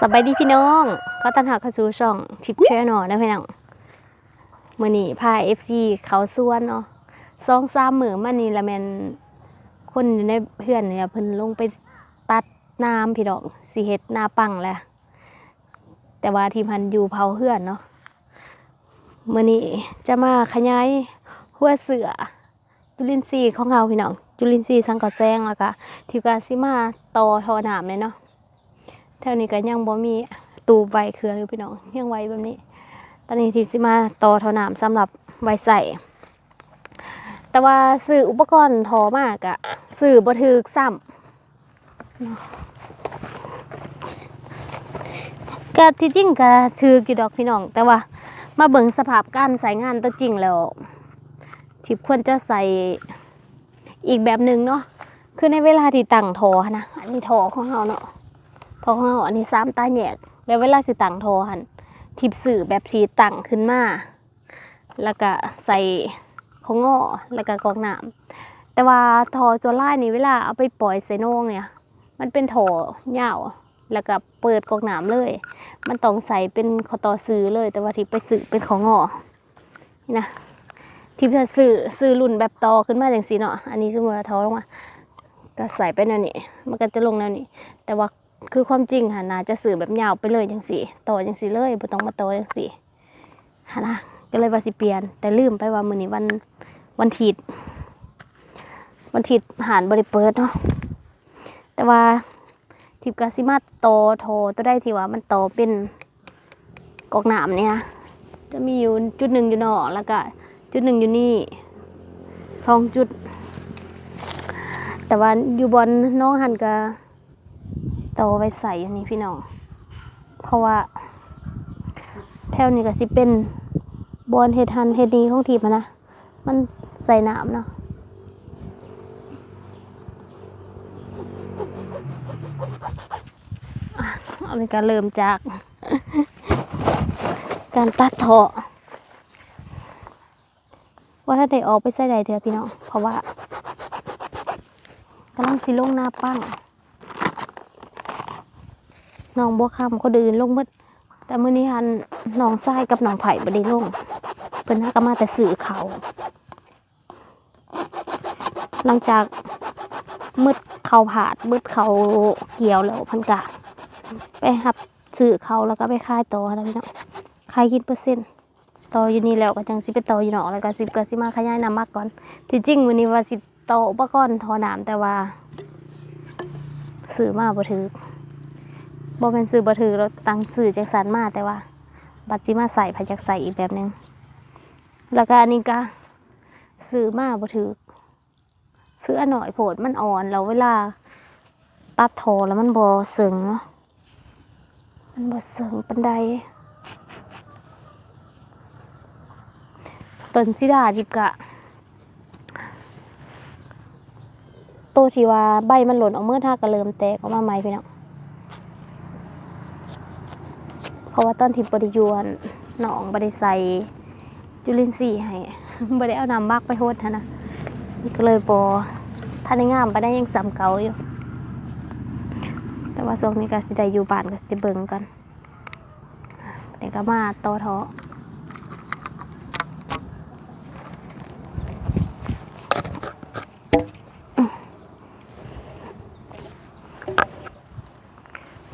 สบายดีพี่น้อง ก็ตันหาเข้าสู่ช่องทิปแชร์นอนะพี่น้องมือนี้พา FC เขาส่วนเนาะสองสามมือมานี่ละแมนคนอยู่ในเพื่อนเนี่ยเพิ่นลงไปตัดน้ำพี่น้องสิเฮ็ดนาปังแหละแต่ว่าทีมพันอยู่เผาเพื่อนเนาะมือนี้จะมาขยายหัวเสือจุลินทรีย์ของเราพี่น้องจุลินทรีย์สังกะแซงแล้วก็ที่กาสิมาต่อทอน้ำเลยเนาะ แถวนี้ก็ยังบ่มีตูไวเครื่องอยู่พี่น้องยังไวแบบนี้ ตอนนี้ที่สิมาต่อเท่าน้ำสำหรับไวใส่แต่ว่าซื้ออุปกรณ์ทอมากอะซื้อบ่ถึกซ้ำเนาะก็ที่จริงก็ถือกี่ดอกพี่น้อง แต่ว่ามาเบิ่งสภาพการใส่งานตัวจริงแล้วที่ควรจะใส่อีกแบบหนึ่งเนาะคือในเวลาที่ตั้งทอนะอันนี้ทอของเราเนาะ ของเราอันนี้ซ้ำตาแยก แล้วเวลาสิตั้งทอหันทิบสื่อแบบสีตังขึ้นมา แล้วก็ใส่ของงอแล้วก็กองน้ำแต่ว่าทอโซล่านี่เวลาเอาไปปล่อยใส่โหนงเนี่ย มันเป็นทอยาวแล้วก็เปิดกองน้ำเลย มันต้องใส่เป็นคอตอซื้อเลย แต่ว่าที่ไปซื้อเป็นของงอนี่นะที่จะซื้อซื้อรุ่นแบบตอขึ้นมาอย่างสีเนาะ อันนี้สมมติว่าทอลงมา ก็ใส่ไปแนวนี้ มันก็จะลงแนวนี้ แต่ว่า คือความจริงค่ะนาจะสื่อแบบยาวไปเลยจังสีต่อจังสีเลยบ่ต้องมาโตจังสีฮะนะก็เลยว่าสิเปลี่ยน แต่ลืมไปว่ามื้อนี้วันวันถิดวันถิดหานบริเปิดเนาะแต่ว่าทิปกาซิมาโตโทตัวได้ที่ว่ามันโตเป็นกอกหนามเนี่ยจะมีอยู่จุดหนึ่งอยู่นอกแล้วก็จุดหนึ่งอยู่นี่สองจุด แต่ว่าอยู่บนน้องหันกะ โตไว้ใส่อยู่นี่พี่น้อง เพราะว่า แถวนี้ก็สิเป็นบอนเฮ็ดฮันเฮดีของทีมนะ มันใส่น้ำเนาะอะอันนี้ก็เริ่มจาก การตัดเถาะว่าถ้าได้ออกไปใส่ใดเถอะพี่น้อง เพราะว่ากำลังสิลงหน้าปั้ง น้องบัวคำก็เดินลงเบิดแต่มื้อนี้หันน้องทรายกับน้องไผ่บ่ได้ลงเพิ่นหาก็มาแต่สื่อเขา หลังจากมืดเขาผาดมืดเขาเกี่ยวแล้วเพันกะไปหับสื่อเขาแล้วก็ไปค่ายต่อนะพี่น้องขายกินเปอร์เซ็นต์ต่ออยู่นี่แล้วก็จังสิไปต่ออยู่นอกแล้วก็สิบก็สิมาขยายน้ำมักก่อน ที่จริงมื้อนี้ว่าสิต่ออุปกรณ์ทอน้ำแต่ว่าสื่อมาบ่ถือ บ่เป็นสื่อบ่ถือเราตั้งสื่อจากสันมาแต่ว่า บัตรจิมาใส่พาจากใส่อีกแบบหนึงแล้วก็อันนี้ก็ซื้อมาบ่ถือซื้ออหน่อยโผดมันอ่อนแล้วเวลา ตัดทอแล้วมันบ่เสึงเนาะมันบ่เสึงปันใดต้นสิดาจิบกะโตวที่ว่าใบมันหล่นออกเมื่อท่าก็เริ่มแตกออกมาใหม่พี่น้อง เพ ราะว่าตอนที่บริยวนหนองบริใส่จุลินทรีย์ให้บริเอาน้ำมักไปโหดหั้นนะก็เลยบอท่านในงามไปได้ยังสำเก่าอยู่ แต่ว่าช่วงนี้ก็สิได้อยู่บ้านก็สิเบิ่งกันเดี๋ยวก็มาต่อเทาะ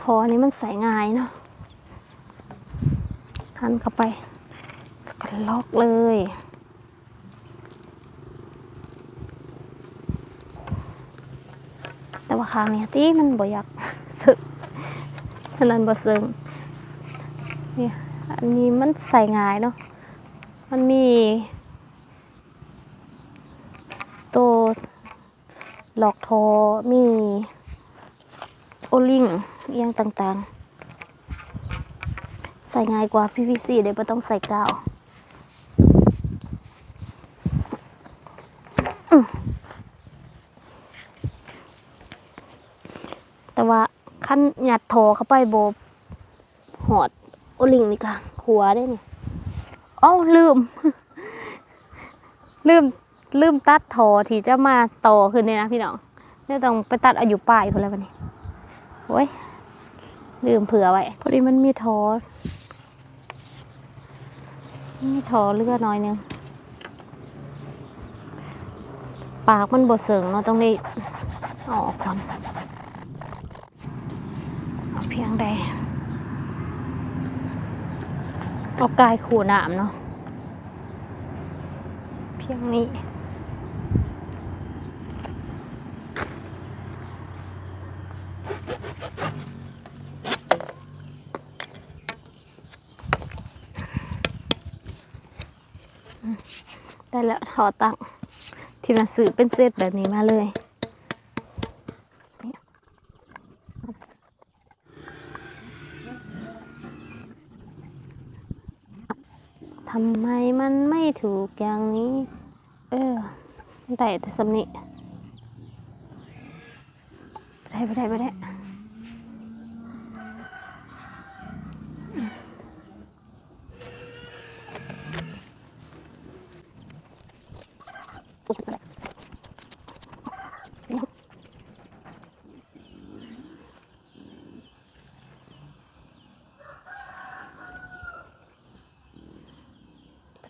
ทอนี้มันใส่ง่ายเนาะ หันเข้าไปก็ล็อกเลย แต่ว่าครั้งนี้ที่มันบ่อยากสึกอันนั้นบ่ซึงนี่อันนี้มันใส่ง่ายเนาะมันมีตัวหลอกทอมีโอลิงอหย่างต่างๆ ใส่ง่ายกว่า PVC เดี๋ยวไม่ต้องใส่กาวแต่ว่าขั้นหยัดโถเข้าไปโบหอดโอลิงนี่ค่ะหัวได้นี่อ้าวลืม ลืม ลืมตัดโถที่จะมาต่อขึ้นเนี่ยนะพี่น้องเนี่ยต้องไปตัดอายู่ปลายคนแล้ววันนี้โอ้ยลืมเผื่อไว้ พอดีมันมีทอ มีทอเลือดน้อยหนึงปากมันบดเสิงเนาะต้องได้ออกก่อนเอาเพียงใดเอากายขูหนามเนาะเพียงนี้ ได้แล้วทอตั้งทีละสื่อเป็นเซตแบบนี้มาเลยทำไมมันไม่ถูกอย่างนี้ เออได้แต่สำนิไปได้ไปได้ไปได้อุ๊ยไปได้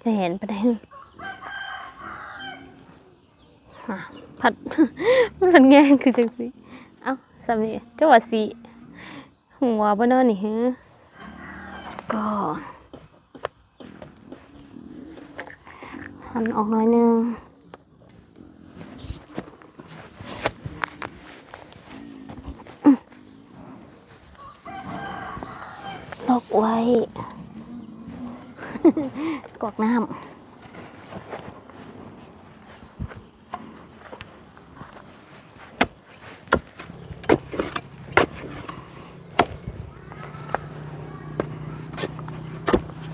ไปได้เห็นไปได้เห็นผัดมันผัดแงคือจังสิเอ้าสำนีเจ้าว่าสีหัวบ่เนนี่ฮึก็หันออกหน่อยนึงตกไว้ กวกน้ำ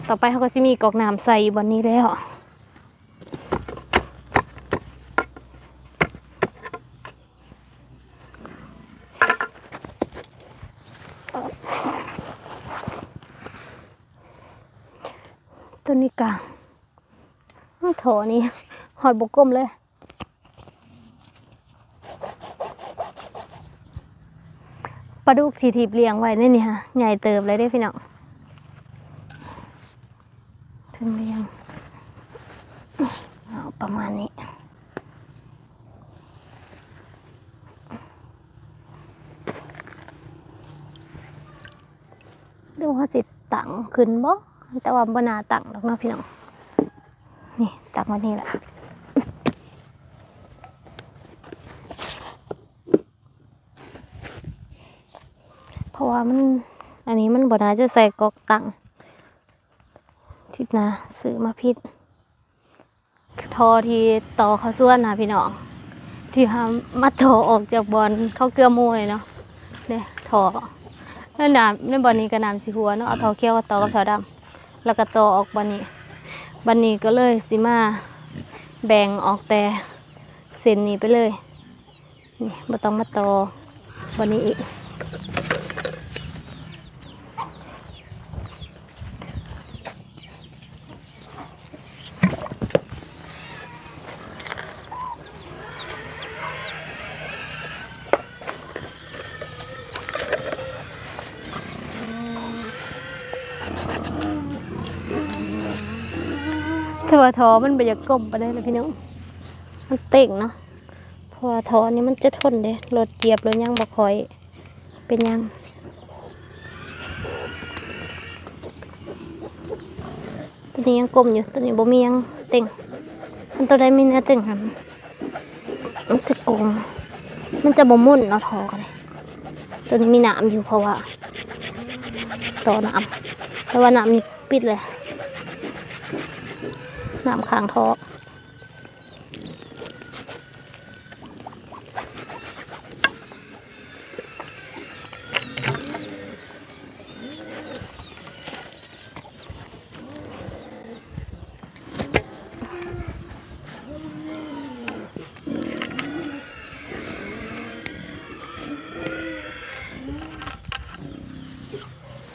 ต่อไปเขาก็จะมีกอกน้ำใส่บนนี้แล้ว ตัวนี้กลางอ้าวโถนี่หอดบกกลมเลย ปลาดุกทีทีบเลี้ยงไว้นี่นี่ฮะใหญ่เติบเลยได้พี่น้องถึงเลี้ยงเอาประมาณนี้ดูว่าสิตังขึ้นบ่ แต่ว่าบนาตังหรอกเนาะพี่น้อง นี่ตักมานี่แหละเพราะว่ามัน อันนี้มันบนาจะใส่กอกตังทิศนะซื้อมาพิษทอที่ต่อเขาส่วนนะพี่น้อง ที่ทำมาถอออกจากบอลเข้าเกลือมวยเนาะเนี่ยถอนั่นน้ำในบ่อนี้ก็น้ำสีหัวเนาะเอาท้าเขียวกับตอกับท้าดำ แล้วก็ตอออกบันนี้บันนี้ก็เลยสิมาแบ่งออกแต่เส้นนี้ไปเลย นี่บ่ต้องมาตอบันนี้อีก ทอมันบ่อยากกลมไปได้เลยพี่น้อง มันเต่งเนาะพราะว่าทอนี้มันจะทนเด้รถเหยียบรถยังบ่ค่อย เป็นยังตัวนี้ยังกลมอยู่ตัวนี้บ่มียังเต่งมันตัวใดมีเนื้อเต่งหันมันจะกลมมันจะบ่มุ่นเนาะทอกันเลยตัวนี้มีหนามอยู่เพราะว่าต่อหนามแต่ว่าหนามนี่ปิดเลย นามข้างทอ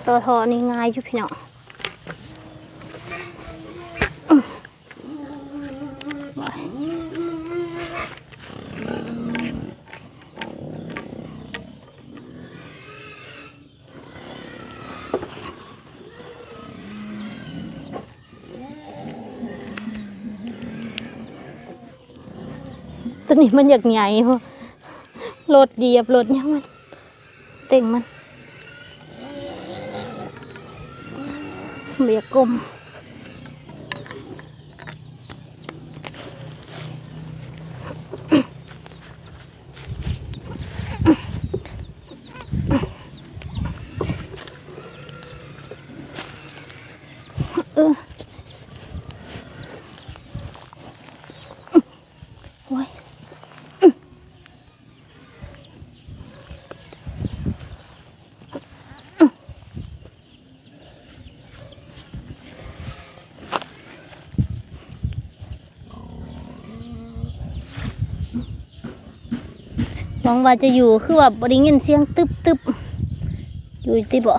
ตัวทอนี่ง่ายอยู่พี่น้อง ตัวนี้มันอยากใหญ่พอรถเหยียบรถเนี่ยมัน เต่งมันเบียกกลม หวังว่าจะอยู่คือว่าบริเงินเสียงตึบตึบอยู่ที่บ่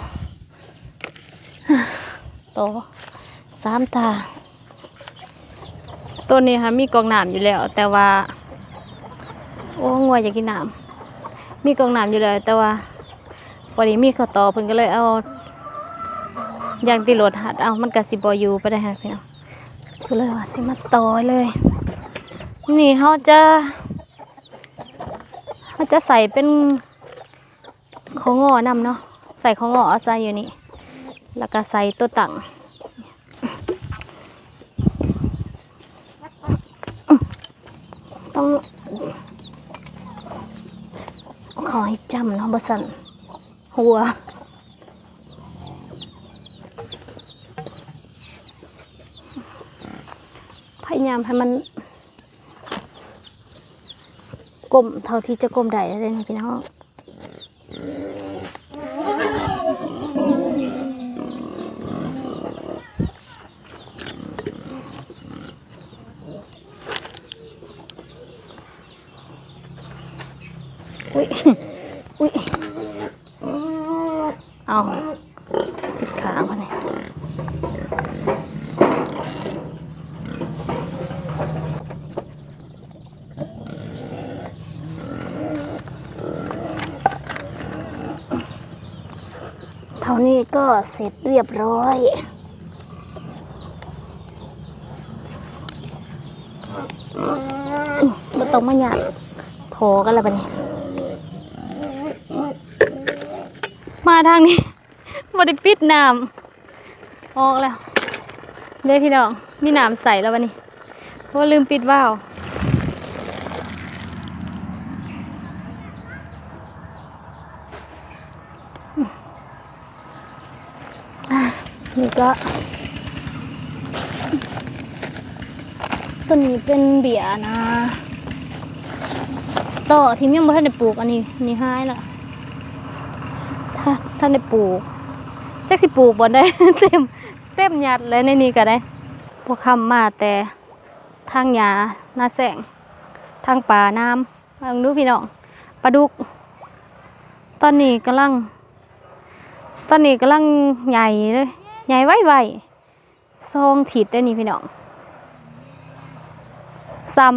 ต่อสามตาต้นนี้ค่ะมีกองน้ำอยู่แล้ว แต่ว่า โอ้งัวอยากกินน้ำมีกองน้ำอยู่แล้วแต่ว่าวันนี้มีข้าต่อเพิ่นก็เลยเอายางติโหลดหัดเอามันกะสิบอยู่ไปได้ฮะพี่น้องก็เลยว่าสิมาต่อเลย นี่เขาจะ จะใส่เป็นของงอนำเนาะใส่ของงอเอาใส่อยู่นี่แล้วก็ใส่ตัวตังต้องขอให้จำเนาะบสันหัวพยายามให้มัน กลมเท่าที่จะก้มได้เลยนะพี่น้องอุ้ย อุ้ย เอาปิดขางมันนี่เท่านี้ก็ เสร็จเรียบร้อยบ่ต้องมาหยาดโผกันแล้วปะเนี่ยมาทางนี้บ่ได้ปิดน้ำออกแล้วเด้พี่น้อง มีน้ำใสแล้ววันนี้เพราะลืมปิดวาว นี่ก็ตัวนี้เป็นเบียนะสตอที่ยังไม่ทันได้ปลูกอันนี้นี่หายละถ้าท่านได้ปลูกจักสิปลูกบ่ได้ เต็มเต็มยัดเลยในนี้ก็ได้ พวกคำมาแต่ทางหญ้าหน้าแสง ทางป่าน้ำลองดูพี่น้องปลาดุก ตอนนี้กำลัง ตอนนี้กำลังใหญ่เลย ใหญ่ไว้ๆซองถิดได้นี่พี่น้องซัม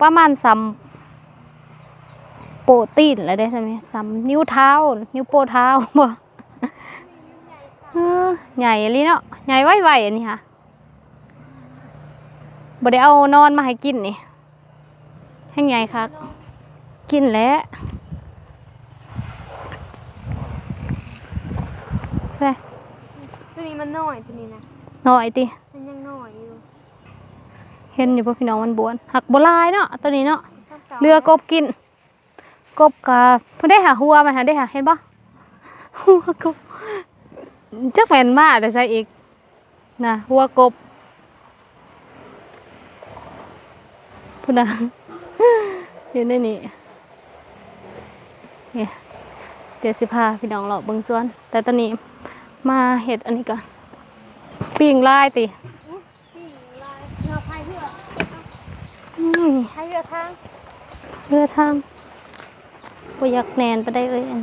ประมาณซัมโปรตีนอะไรได้ใช่ไหมซัมนิ้วเท้า นิ้วโป้เท้าบ่เออใหญ่เลยเนาะใหญ่ไว้ๆอันนี้ค่ะบ่ได้เอานอนมาให้กินนี่แห้งใหญ่คักกินแล้วใช่ ตัวนี้มันน้อยตัวนี้นะน้อยติมันยังน้อยอยู่เห็นอยู่พวกพี่น้องมันบวนหักบหลายเนาะตัวนี้เนาะซ้ำๆเรือกบกิน กบกาเพิ่นได้หาหัวมันหาได้หาเห็นปะหัวกบจักแม่นมากแต่ใส่อีกนะหัวกบพุ่นนะอยู่ในนี่เนี่ยเดี๋ยวสิพาพี่น้องเราะเบิ่งสวน แต่ตอนนี้ มาเห็ดอันนี้ก่อนปิ้งลายติพี่ลายเราพายเรืออืมพายเรือทางเรือทางบ่อยากแนนไปได้เลยอัน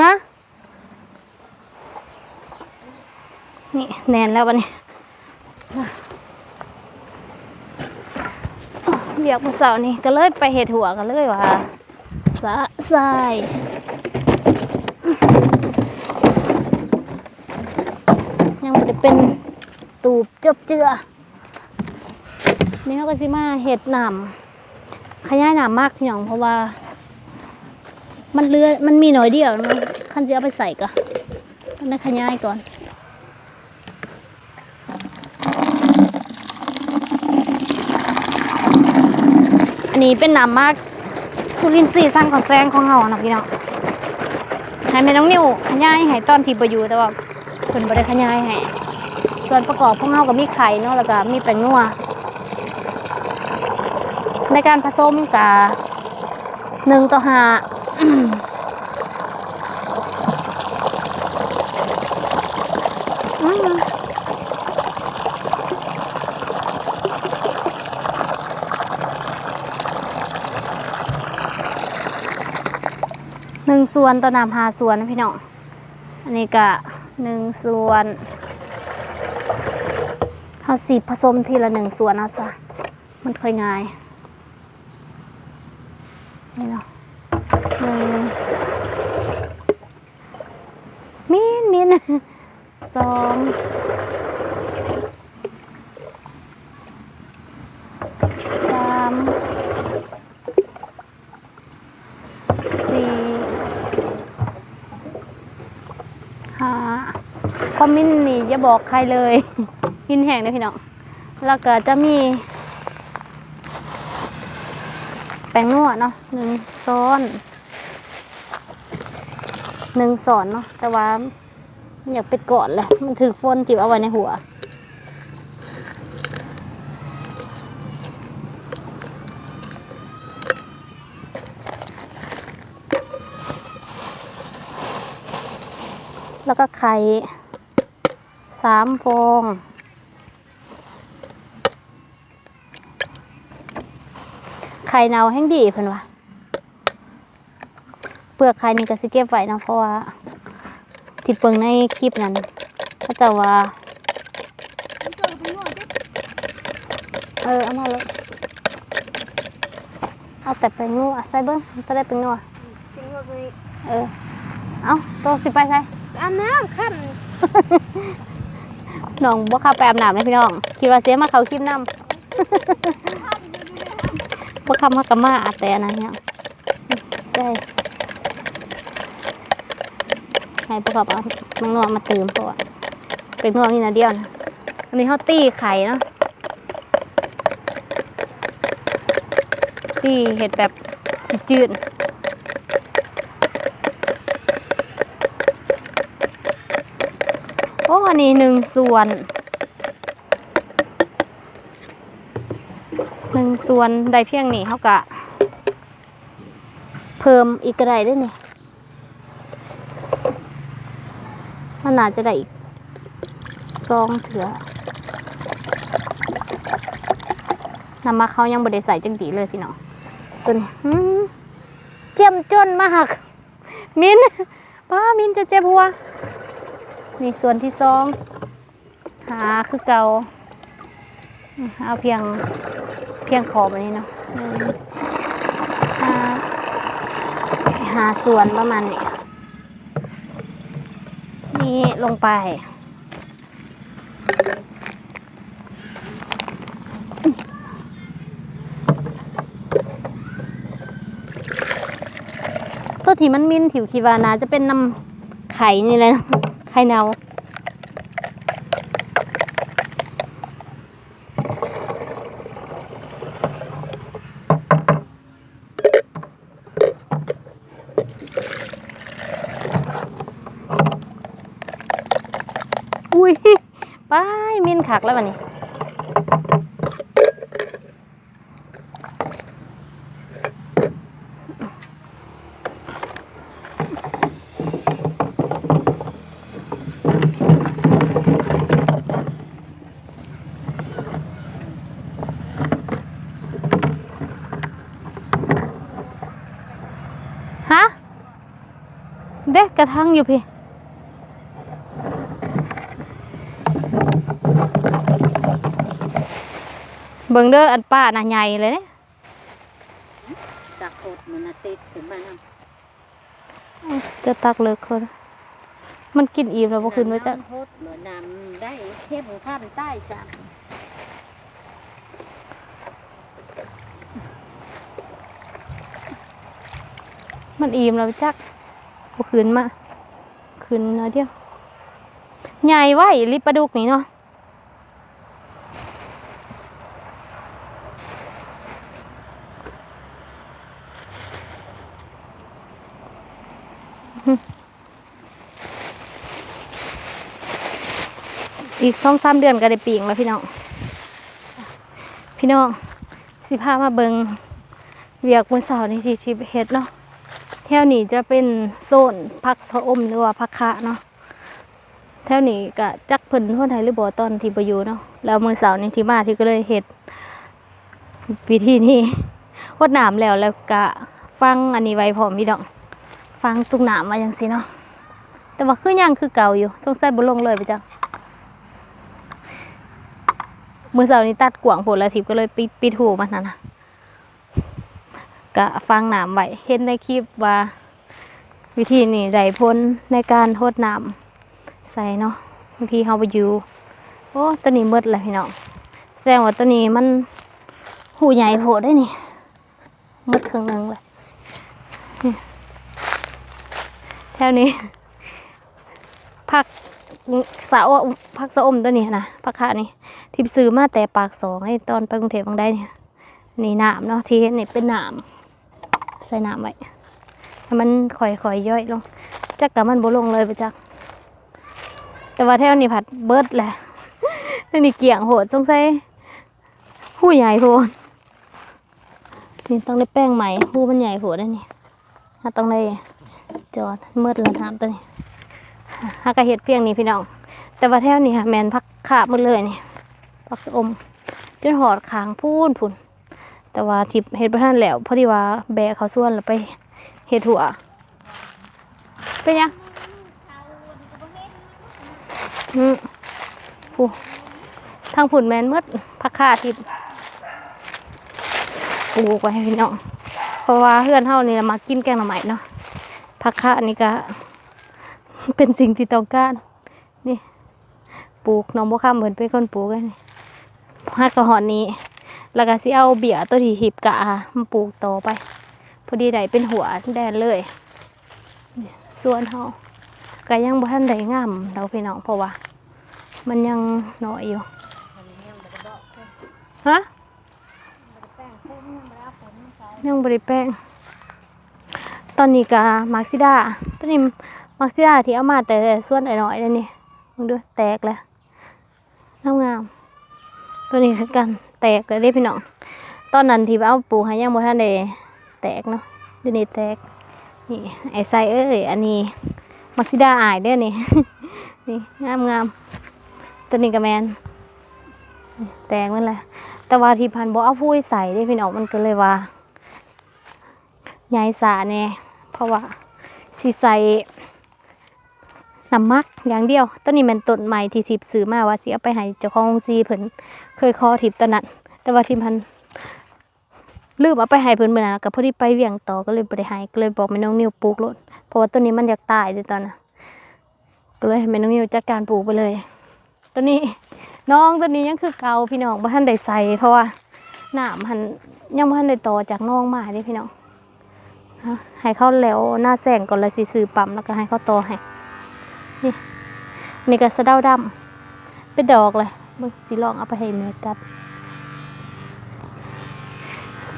ฮะนี่แนนแล้ววันนี้เรี ยกมาเสาร์นี่ก็เลยไปเห็ดหัวกันเลยว่าสะทรายยังจะเป็นตูบจบเจือ นี่เขาก็สิมาเห็ดหนามขยายหนามมากพี่น้องเพราะว่า มันเลือมันมีหน่อยเดียวมันคันจะเอาไปใส่ก็ต้องได้ขยายก่อน นี้เป็นหนามมากจุลินทรีย์สร้างของแซงของเฮานะพี่น้องหายไปน้องนิวขยายให้ตอนที่ประยูแต่ว่าคนบ่ได้ขยายให้ส่วนประกอบของเฮาก็มีไข่เนาะแล้วก็มีแป้งนัวในการผสมกับหนึ่งต่อห้า อืมหนึ่ง ส่วนต้นน้ำหาส่วนพี่น้องอันนี้ก็หนึ่งส่วนเอาสีผสมทีละหนึ่งส่วนเอาซะมันค่อยง่ายนี่เนาะหนึ่งมินมินสองสามสี่ห้าคอมมินนี่อย่า บอกใครเลยมินแห้งนะพี่น้องแล้วก็จะมี แป้งนวดเนาะหนึ่งซ้อนหนึ่งสอนเนาะแต่ว่าอยากเป็นก่อนเลยมันถือฝนจิบเอาไว้ในหัวแล้วก็ไข่ สามฟองไข่เนาแห้งดีเพิ่นว่าเปลือกไข่นี่ก็สิเก็บไว้นะเพราะว่าที่เปิงในคลิปนั้นเขาจะว่า เออเอามาเลยเอาแต่เป็นนัวใส่เบิ้งจะได้เป็นนัวสิ่งแบบนี้เออ เอาโตสิไปใส่อาบน้ำขั้น น้องบ่เข้าไปอาบน้ำเลยพี่น้อง คิดว่าเสียมาเขาคลิปน้ำบ่คำมากะมาอาแต่นนั้นเนี่ยใช่ให้พวกเขาเอาแมงนวมาเติมเพราะว่าเป็นนวนี่นะเดียวนะอันนี้เขาตีไข่เนาะตีเห็ดแบบสจืดโอ้อั นี้หนึ่งส่วนหนึ่งส่วนได้เพียงนี้เขากะ เพิ่มอีกกระไดได้นี่มันน่าจจะได้อีกซองเถือนำมาเขายังบริใส่จังดีเลยพี่น้องตัวนี้เจียมจนมาก มินป้ามินจะเจ็บหัว นี่ส่วนที่สองหาคือเกาเอาเพียงเพียงขอบอันนี้เนาะหาหาส่วนประมาณนี้นี่ลงไปตัวที่มันมินถิวคีวานาจะเป็นน้ำไข่นี่แหละเนาะ ไข่เนาอุ้ย ไปมินขักแล้ววันนี้ ฮะ เด็กกระทั่งอยู่พี่เบิ่งเด้ออันป้าน่ะใหญ่เลยเนี่ยตะโคดมันน่ะติดขึ้นมานํจะตักเลิกคนมันกินอิ่มแล้วบ่ขึ้นว่าจะำโพดเหมือนน้ำได้เข้มข้ามใต้จ้ะ มันอิ่มแล้วจักบ่ขึ้นมาขึ้นน้อยเดียวใหญ่ไว้ลิปลาดุกนี่เนาะอีกสองสามเดือนก็ได้ปีงแล้วพี่น้อง พี่น้องสิพามาเบิงเวียกบนเสาร์ในทีทีเฮ็ดเนาะ ถวนี้จะเป็นโซนพักสะอมหรือว่าพักคะเนาะแถวนี้ก็จักเพิ่นคนไทยหรือบ่ตอนที่บ่อยู่เนาะแล้วมื้อเสาร์นี้ที่มาที่ก็เลยเฮ็ดวิธีนี้วดน้ำแล้วแล้วก็ฟังอันนี้ไว้พร้อมพี่น้องฟังตุกน้ำมาจังซี่เนาะแต่ว่าคือยังคือเก่าอยู่สงสัยบ่ลงเลยไปจังมือเสาร์นี้ตัดกวางผลแล้วทิพย์ก็เลยปิดปิดหูมันนั่นนะ ก็ฟังน้ำไว้เห็นในคลิปว่า วิธีนี้ได้พ้นในการโทดน้ำใส่เนาะบางทีเขาไปอยู่โอ้ตัวนี้มืดเลยพี่น้องแสดงว่าตัวนี้มันหูใหญ่โผล่ได้นี่หมืดครึ่งหนึงเลยแถวนี้ผักสาวผักสะอมตัวนี้นะผักขานี่ที่ซื้อมาแต่ปากสองให้ตอนไปกรุงเทพบางได้เนี่ยนี่หน้ำเนาะที่เห็นนี่เป็นหน้ำ ใส่น้ำไว้ให้มันค่อยๆย่อยลง จักกับมันบ่ลงเลยไปจัก แต่ว่าแถวนี้ผัดเบิดแหละนี่เกี่ยงโหดสงสัยหูใหญ่โพดนี่ต้องได้แป้งใหม่หูมันใหญ่โพดได้นี่ถ้าต้องได้จอดเมืดแล้วน้ำตัวนี้หากระเห็ดเพียงนี้พี่น้อง แต่ว่าแถวนี้ค่ะแมนพักขาบหมดเลยนี่ปักสอมจนหอดขางพูนพุ่น แต่ว่าทิพเฮ็ดบ่ทันแล้วพอดีว่าแบกเขาส่วนแล้วไปเฮ็ดหัวเป็นยังอืมผู้ทางผุนแมนมืดพักขาทิพปลูกไว้ให้พี่น้องเพราะว่าเพื่อนเฮานี่มากินแกงหน่อไม้เนาะพักขานี่ก็เป็นสิ่งที่ต้องการนี่ปลูกน้องบัวคำเหมือนเป็นคนปลูกเลยนี่ฮัดกระหอนนี้ แล้วก็สิเอาเบียตัวที่หิบกะมาปลูกต่อไป พอดีได้เป็นหัวแดนเลยส่วนเฮาก็ยังบ่ทันได้งามเราพี่น้องเพราะว่า มันยังน้อยอยู่ฮะยังบริแป้ง ตอนนี้ก็มาร์ซิดาตอนนี้มาร์ซิดาที่เอามาแต่ส่วนน้อยๆเลยนี่มึงดูแตกแล้วงางามๆตัวนี้คือกัน แตกเลยเด้พี่น้องตอนนั้นที่เอาปูให้ยังบ่ทันได้แตกเนาะดี๋ยวนี้แตกนี่ไอ้ไซเอ้ยอันนี้มักซิดาอายเด้อนี่นี่งามงามตัวนี้ก็แมนแตกมันแหละแต่ว่าที่พันบ่เอาพุ้ใส่เด้พี่น้องมันก็เลยว่าใหญ่สาแน่เพราะว่าสิใส่น้ำมักอย่างเดียวต้นนี้มันต้นใหม่ที่ทิพย์ซื้อมาว่าสิเอาไปให้เจ้าของซีเพิ่น เคยขอทิพตอนนั้นแต่ว่าทิพันลืมเอาไปให้เพิ่นเมื่อนั้นก็พอดีไปเวียงต่อก็เลยได้ให้ก็เลยบอกแม่น้องนิวปลูกโลดเพราะว่าต้นนี้มันอยากตายเลยตอนนั้นก็เลยแม่น้องนิวจัดการปลูกไปเลยต้นนี้น้องต้นนี้ยังคือเก่าพี่น้องบ่ทันได้ใส่เพราะว่าหน้ำหันยังบ่ทันได้ต่อจากน้องมาเด้พี่น้องให้เขาแล้วหน้าแสงก่อนแล้วสิซื้อปั๊มแล้วก็ให้เขาต่อให้นี่ก็สะเดาดำเป็นดอกเลย มึงสิลองเอาไปให้แม่กัด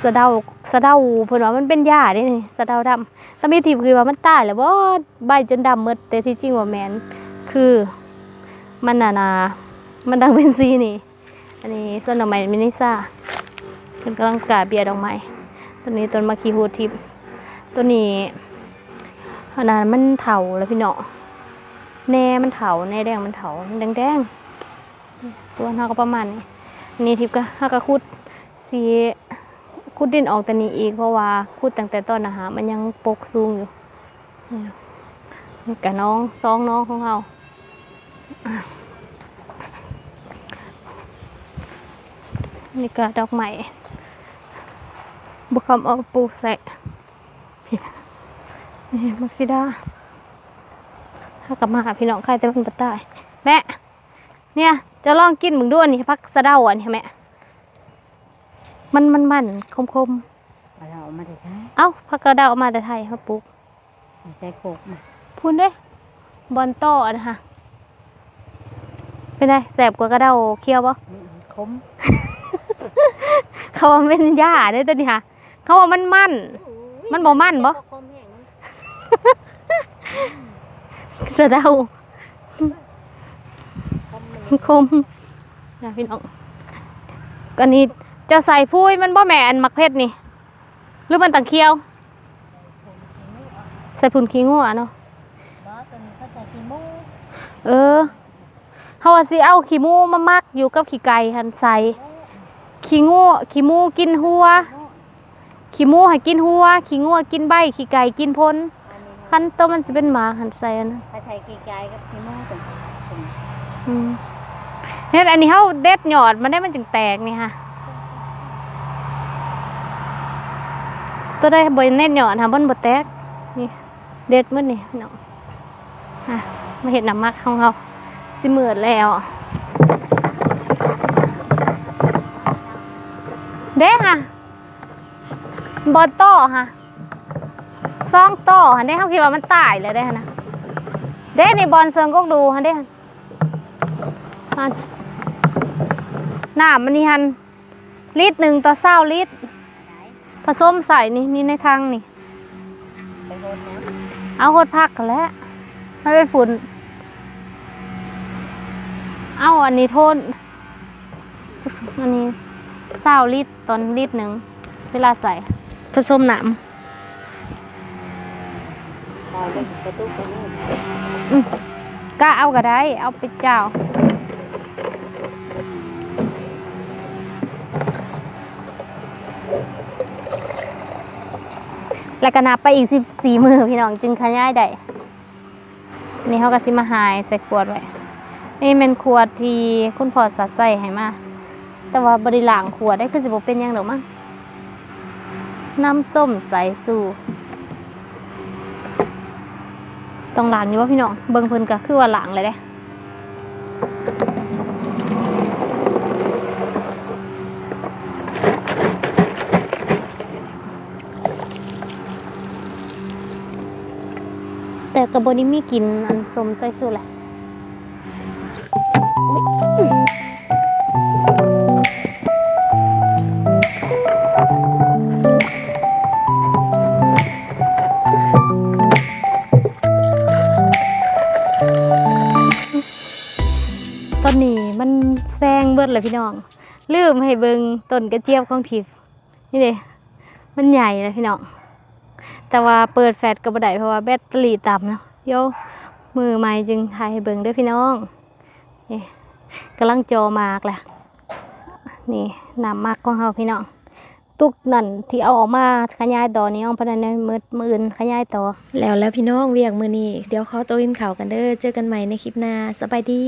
สะเดาสะเดาเพิ่นว่ามันเป็นหญ้าเด้นี่สะเดาดำแต่มีทีคือว่ามันตายแล้วบ่ใบจนดำหมดแต่ที่จริงว่าแมนคือมันน่ะนะมันดังเป็นสีนี่ อันนี้ส่วนดอกไม้มินิซ่าเพิ่นกำลังกาเบียดอกไม้ตัวนี้ต้นมะกีฮูทิพย์ตัวนี้อันนั้นมันเถาแล้วพี่เนาะแน่มันเถาแน่แดงมันเถามันแดงแดง ส่วนเฮาก็ประมาณนี้นนี้ทิพย์ก็เฮาก็ขุดสีขุดดินออกแต่นี้อีกเพราะว่าขุดตั้งแต่ต้นนะฮะมันยังปกสูงอยู่นี่กับน้องสองน้องของเราอนี่ก็ดอกไม้บุคคำเอาปลูกใส่นี่มักซิดาถ้ากลับมาหาพี่น้องใครแต่มันบ่ตายแม่เนี่ย จะลองกินมึงด้วยนี่พักสะเดาอันนี้แม่มันมันมันคมคมเอาเราเอามาได้ใช้ๆเอ้าพักกระเดาเอามาแต่ไทยมาปลูกเอาใช้โคกมาพูนเด้บอลโต้อันนะคะเป็นไงแสบกว่ากระเดาเคี้ยวปะอืมคมเขาว่าเป็นหญ้าได้อตัวนี้ค่ะ เขาว่ามันมันมันบ่มันบ่คมแห้งนะสะเดา คมมันคมนะพี่น้องก็นี่จะใส่พุ้ยมันบ่แม่นมักเพชรนี่ หรือมันตังเคียว ใส่ผุนขี้งัวเนาะบ่ตัวนี้เขาใส่ขี้มูเออเฮาว่าสิเอาขี้หมูมามักอยู่กับขี้ไก่หันใส่ขี้งูขี้หมูกินหัวขี้หมูให้กินหัวขี้งัวกินใบขี้ไก่กินพลคันโตวมันสิเป็นหมาหันใส่อันนะถ้าใช้ไกลๆกับขี้มูตัวนี้อืม เฮ็ดอันนี้เฮาเด็ดหยอดมันได้มันจึงแตกนี่ค่ะตัวได้บ่เน็ดยอดหาบ่นบ่แตกนี่เด็ดมื้อนี่พี่น้องอะมาเฮ็ดน้ำมักของเราสิมืดแล้วเด้ค่ะบอลโต้ค่ะซองโต้ค่ะเด้เขาคิดว่ามันตายเลยเด้ค่ะนะเด้นี่บอลเซิงก็ดูค่ะเด้ค่ะ นน้ำมันนี่หันลิตรหนึ่งต่อเศร้าลิตร ผสมใส่นี่นี่ในทางนี่ ไปโดนน้เอาโคตรพักกันแล้วไม่เป็นผุนเอาอันนี้โทษอันนี้เศร้าลิตรตอนลิตรหนึ่งเวลาใส่ผสมน้ำก็เอาก็ได้ เอาไปเจ้า แล้วก็นับไปอีกสิบสี่มือพี่น้องจึงขยายได้นี่เขาก็สิมาหายใส่ขวดไว้นี่เป็นขวดที่คุณพ่อสัดใส่ให้มาแต่ว่าบริล่างขวดได้คือสิบเป็นยังดอมั้งน้ำส้มสายสูต้องหล้างอยู่ว่าพี่น้องเบิ่งเพิ่นก็คือว่าหล้างเลยเด้ แต่กระบนี้มีกินอันสมใส่สูแหละตอนนี้มันแซงเบิดเลยพี่น้อง ลืมให้เบิงต้นกระเจี๊ยบของทิพนี่เลยมันใหญ่เลยพี่น้อง แต่ว่าเปิดแฟลชก็บ่ได้เพราะว่าแบตเตอรี่ต่ำเนาะโยมือใหม่จึงถ่ายให้เบิ่งด้อพี่น้องนี่กำลังจอมากแหละนี่น้ำมากของเฮาพี่น้องตุกนั่นที่เอาออกมาขยายต่อนี้อาพนันในมืดมืออื่นขยายต่อ แล้วแล้วพี่น้องเวียกมือนี้เดี๋ยวเขาโตกินข่าวกันเด้อเจอกันใหม่ในคลิปหน้าสบายดี